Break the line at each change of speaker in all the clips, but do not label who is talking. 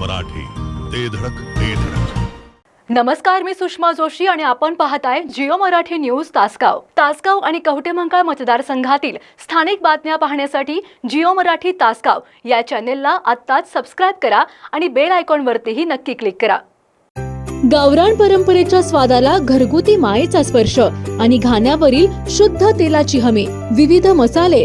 मराठी. ते धडक ते धडक.
नमस्कार मी सुषमा जोशी आणि आपण पाहताय जिओ मराठी न्यूज तासगाव. तासगाव आणि कवटेमंकाळ मतदारसंघातील स्थानिक बातम्या पाहण्यासाठी जिओ मराठी तासगाव या चॅनेलला आत्ताच सबस्क्राईब करा आणि बेल आयकॉनवरतीही नक्की क्लिक करा. गावरान परंपरेच्या स्वादाला घरगुती मायेचा स्पर्श आणि घाण्यावरील शुद्ध तेलाची हमी विविध मसाले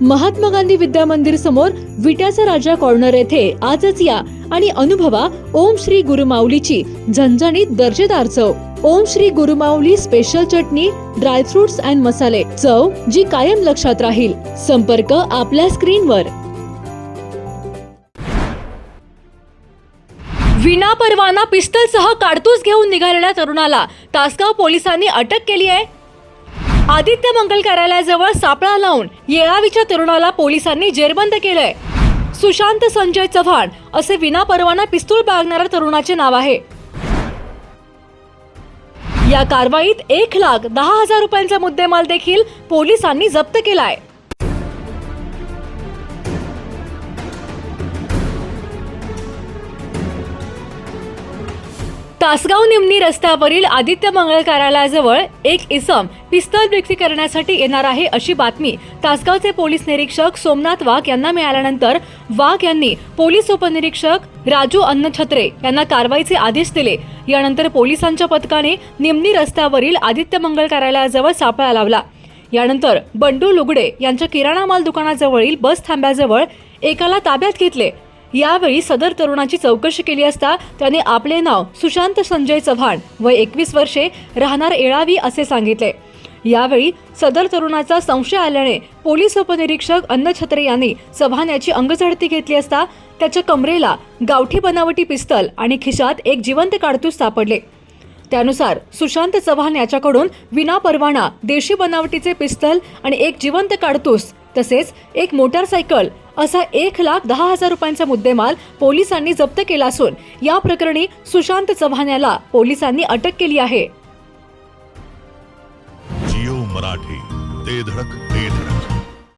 महात्मा गांधी विद्या मंदिर समोर विट्याचा राजा कॉर्नर येथे आजच या आणि अनुभवा ओम श्री गुरुमाऊलीची झणझणीत दर्जेदार चव. Om Shri Gurumauli special chutney dry fruits and मसाले चव जी कायम लक्षात राहील. संपर्क आपल्या स्क्रीनवर. विना परवाना पिस्तलसह काडतूस घेऊन निघालेल्या तरुणाला तासगाव पोलिसांनी अटक केली आहे. आदित्य मंगल कार्यालयाजवळ सापळा लावून येळावीच्या तरुणाला पोलिसांनी जेरबंद केलंय. सुशांत संजय चव्हाण असे विना परवाना पिस्तूल बाळगणाऱ्या तरुणाचे नाव आहे. या कारवाईत एक लाख दहा हजार रुपयांचा मुद्देमाल देखील पोलिसांनी जप्त केलाय. तासगाव निमणी रस्त्यावरील आदित्य मंगळ कार्यालयाजवळ एक इसम पिस्तल विक्री करण्यासाठी येणार आहे अशी बातमी तासगावचे पोलीस निरीक्षक सोमनाथ वाघ यांना मिळाल्यानंतर वाघ यांनी पोलीस उपनिरीक्षक राजू अन्नछत्रे यांना कारवाईचे आदेश दिले. यानंतर पोलिसांच्या पथकाने निमणी रस्त्यावरील आदित्य मंगळ कार्यालयाजवळ सापळा लावला. यानंतर बंडू लुगडे यांच्या किराणा माल दुकानाजवळील बस थांब्याजवळ एकाला ताब्यात घेतले. यावेळी सदर तरुणाची चौकशी केली असता त्याने आपले नाव सुशांत संजय चव्हाण व एकवीस वर्षे राहणार येळावी असे सांगितले. यावेळी सदर तरुणाचा संशय आल्याने पोलीस उपनिरीक्षक अन्नछत्रे यांनी चव्हाण याची अंगझडती घेतली असता त्याच्या कमरेला गावठी बनावटी पिस्तल आणि खिशात एक जिवंत काडतूस सापडले. त्यानुसार सुशांत चव्हाण याच्याकडून विना परवाना देशी बनावटीचे पिस्तल आणि एक जिवंत काडतूस तसेच एक मोटारसायकल असा एक लाख दहा हजार रुपयांचा मुद्देमाल पोलिसांनी जप्त केला असून या प्रकरणी सुशांत चव्हाण याला पोलिसांनी अटक केली आहे.
जिओ मराठी ते धडक.